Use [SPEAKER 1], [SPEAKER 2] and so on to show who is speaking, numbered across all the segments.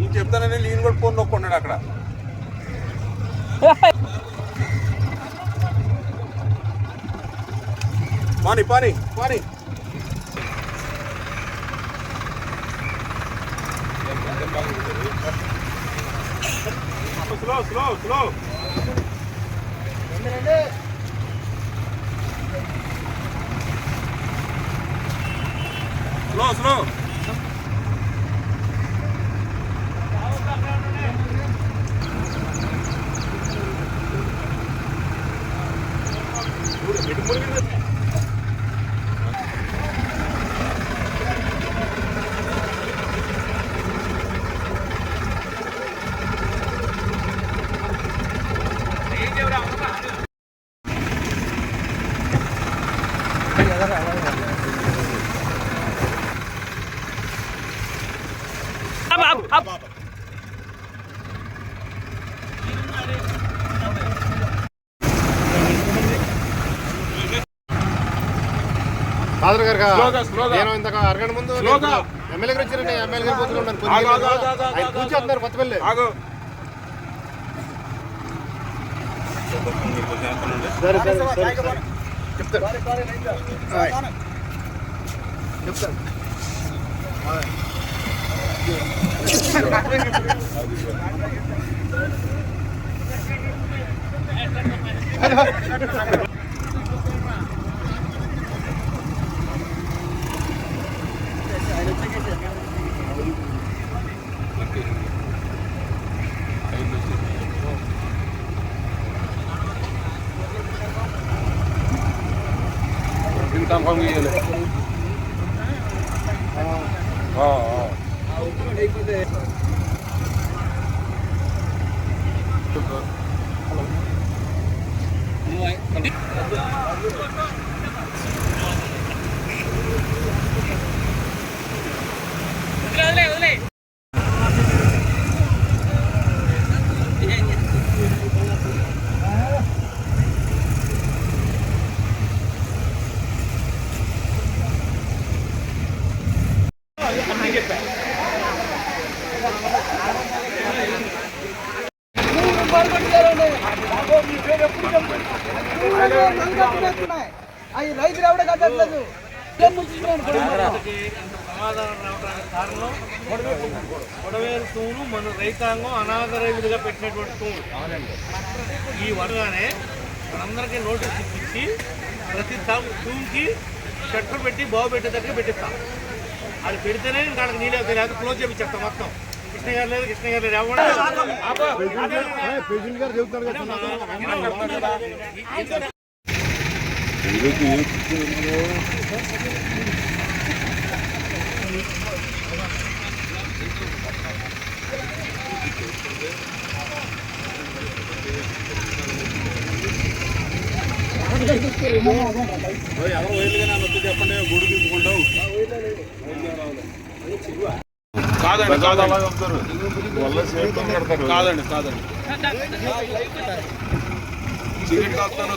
[SPEAKER 1] నేను ఈయన కూడా ఫోన్ నొక్కున్నాడు అక్కడ. పాని పాని పాని. Slow slow slow. Slow slow.
[SPEAKER 2] Father గారు. నేను ఇంతక అరగంట ముందు. ఎమ్మెల్యే గారు వచ్చారండి ఎమ్మెల్యే గారు ఆయన
[SPEAKER 1] ఆగు,
[SPEAKER 2] కూర్చోతున్నారు సరే సరే సరే. సరే. చెప్తాను చెప్తాను
[SPEAKER 1] പങ്ക്
[SPEAKER 3] అవి రైతులు ఎవడ కట్టట్లేదు
[SPEAKER 4] సమాధానం రావడానికి కారణం గొడవేరు తూను మన రైతాంగం అనాగరైతులుగా పెట్టినటువంటి తూను ఈ వడగానే మనందరికీ నోటీస్ ఇప్పించి ప్రతి తా- షట్టర్ పెట్టి బాగు పెట్టేటట్టుగా పెట్టిస్తాం. అది పెడితేనే దానికి నీళ్ళు అవుతాయి లేకపోతే క్లోజ్ చేపించేస్తాం మొత్తం. కృష్ణ గారు లేదు కృష్ణ గారు లేదు ఎవరు
[SPEAKER 2] ప్రెసిడెంట్ గారు చెబుతున్నారు కదా
[SPEAKER 1] ఎవరు వైర్లుగా నన్ను వచ్చి చెప్పండి గుడి తీసుకుంటావు కాదండి కాదండి. కాదండి కాదండి. సిగరెట్ కాస్తాను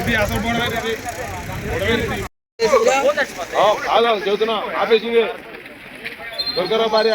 [SPEAKER 1] ఇది అసలు గొడవేది ఇది. గొడవేది కాదు చెబుతున్నా. ఆపేసింది. దొరకరా భార్య.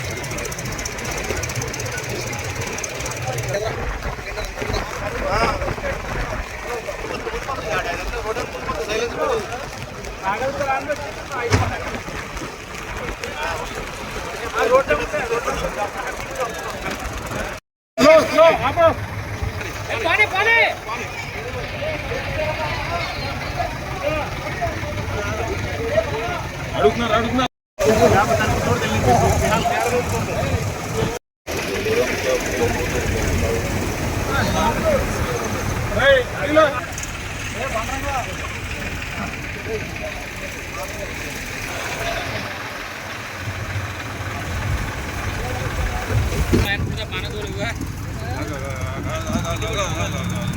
[SPEAKER 1] అడుగుతున్నారు అడుగుతున్నారు ఏయ్, అడిగినా?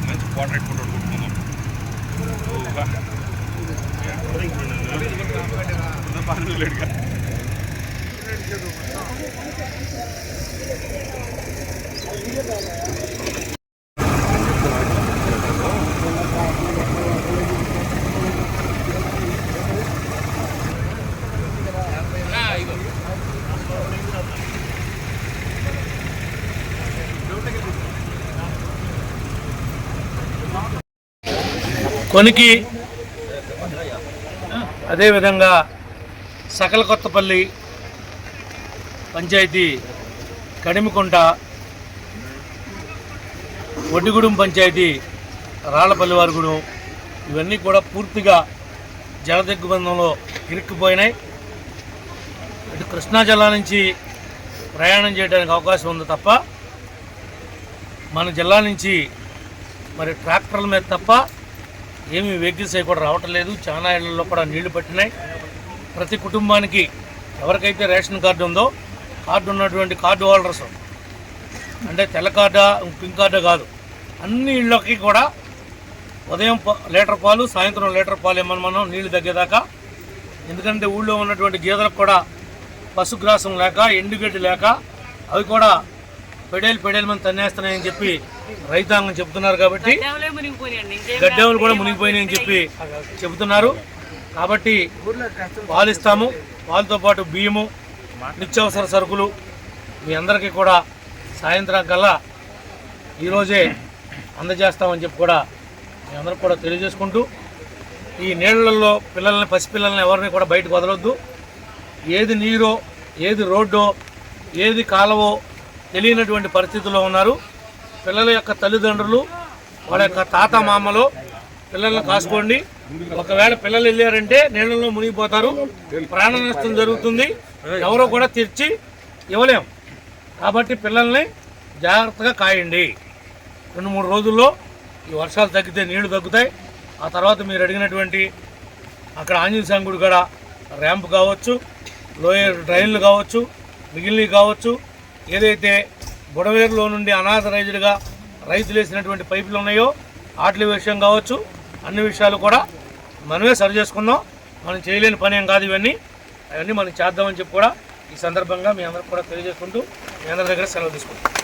[SPEAKER 1] మంచి పోర్ట్రేట్ ఫోటో కొట్టుకుందాం లేడుగా
[SPEAKER 4] కొనికి. అదేవిధంగా సకల కొత్తపల్లి పంచాయతీ కడిమికుంట ఒడ్డిగూడెం పంచాయతీ రాళ్ళపల్లివారిగూడెం ఇవన్నీ కూడా పూర్తిగా జలదిగ్బంధంలో ఇరుక్కుపోయినాయి. ఇటు కృష్ణా జిల్లా నుంచి ప్రయాణం చేయడానికి అవకాశం ఉంది తప్ప మన జిల్లా నుంచి మరి ట్రాక్టర్ల మీద తప్ప ఏమీ వెహికల్స్ అవి కూడా రావటం లేదు. చాలా ఇళ్ళలో కూడా నీళ్ళు పట్టినాయి. ప్రతి కుటుంబానికి ఎవరికైతే రేషన్ కార్డు ఉందో కార్డు ఉన్నటువంటి కార్డు హోల్డర్స్. అంటే తెల్ల కార్డా పింక్ కార్డా కాదు. అన్ని ఇళ్ళకి కూడా ఉదయం లీటర్ పాలు సాయంత్రం లీటర్ పాలు ఇమ్మని మనం నీళ్ళు తగ్గేదాకా. ఎందుకంటే ఊళ్ళో ఉన్నటువంటి గేదెలకు కూడా పశుగ్రాసం లేక ఎండుగడ్డి లేక అవి కూడా పెడేలు పెడేలు మంది తన్నేస్తున్నాయని చెప్పి రైతాంగం చెప్తున్నారు కాబట్టి గడ్డెములు కూడా మునిగిపోయినాయని చెప్పి చెబుతున్నారు. కాబట్టి పాలిస్తాము. వాళ్ళతో పాటు బియ్యము నిత్యావసర సరుకులు మీ అందరికీ కూడా సాయంత్రం కల్లా ఈరోజే అందజేస్తామని చెప్పి కూడా మీ అందరికి కూడా తెలియజేసుకుంటూ ఈ నీళ్ళల్లో పిల్లల్ని పసిపిల్లల్ని ఎవరిని కూడా బయటకు వదలొద్దు. ఏది నీరో ఏది రోడ్డో ఏది కాలవో తెలియనటువంటి పరిస్థితుల్లో ఉన్నారు. పిల్లల యొక్క తల్లిదండ్రులు వాళ్ళ యొక్క తాత మామలో పిల్లల్ని కాసుకోండి. ఒకవేళ పిల్లలు వెళ్ళారంటే నీళ్ళలో మునిగిపోతారు. ప్రాణ నష్టం జరుగుతుంది. ఎవరో కూడా తెచ్చి ఇవ్వలేం. కాబట్టి పిల్లల్ని జాగ్రత్తగా కాయండి. రెండు మూడు రోజుల్లో ఈ వర్షాలు తగ్గితే నీళ్ళు తగ్గుతాయి. ఆ తర్వాత మీరు అడిగినటువంటి అక్కడ ఆంజనేయ స్వామి గుడి కాడ ర్యాంప్ కావచ్చు లోయర్ డ్రైన్లు కావచ్చు మిగిలినవి కావచ్చు ఏదైతే బుడవేరులో నుండి అనాథరైజ్డ్గా రైతులు వేసినటువంటి పైపులు ఉన్నాయో వాటి విషయం కావచ్చు అన్ని విషయాలు కూడా మనమే సరి చేసుకుందాం మనం చేయలేని పని ఏం కాదు ఇవన్నీ. అవన్నీ మనం చేద్దామని చెప్పి కూడా ఈ సందర్భంగా మీ అందరికి కూడా తెలియజేసుకుంటూ మీ అందరి దగ్గర సెలవు తీసుకుంటాం